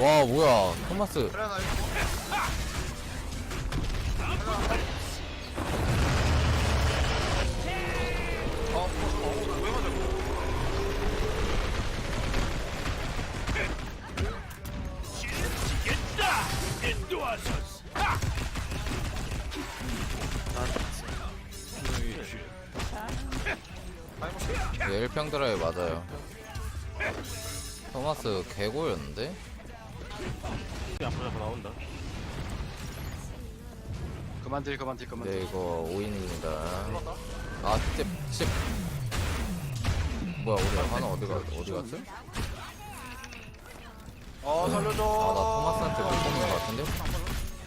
와 뭐야 토마스 그래 나 이거 어, 어, 어, 왜 맞아? 네, 1평 드라이 맞아요 토마스 개고였는데? 앞으로 나온다. 그만 딜 그만 딜 그만 딜네 이거 5인입니다 올랐다 아 진짜 칩 뭐야 우리 하나 어디 가 어디 갔어? 어 살려줘 아나 토마스한테 못 뽑는 것 같은데?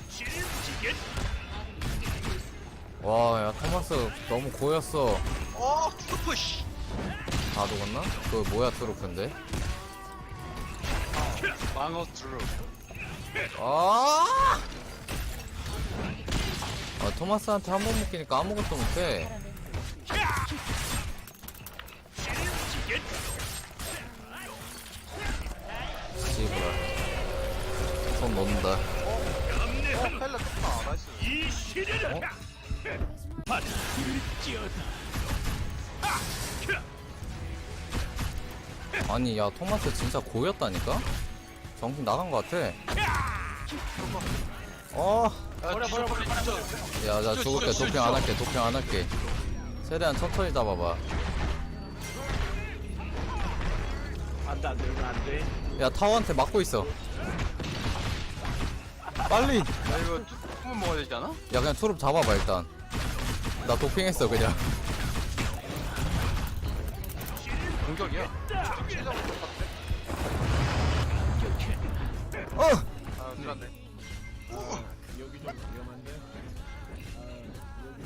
지겠다. 와야 토마스 너무 고였어 어 트루프 씨 다 죽었나? 그 뭐야 트루프인데? 망어 트루프 아! 아 토마스한테 한 번 묶이니까 아무것도 못해. 씨부라 손 놓는다 어 펠레 좋다 나이스 어? 아니 야 토마스 진짜 고였다니까? 정신 나간 것 같아 어 버려 버려 버려 진짜 야, 나 진짜, 죽을게. 도핑. 안 할게. 도핑 안 할게. 최대한 천천히 잡아봐. 안돼 안돼 안돼. 야, 타워한테 맞고 있어. 빨리! 야, 야 이거 한번 먹어야 되지 않아? 그냥 투룹 잡아봐, 일단. 나 도핑했어, 그냥. 공격이야. 어! 아, 들었네. 아, 여기 좀 위험한데. 아,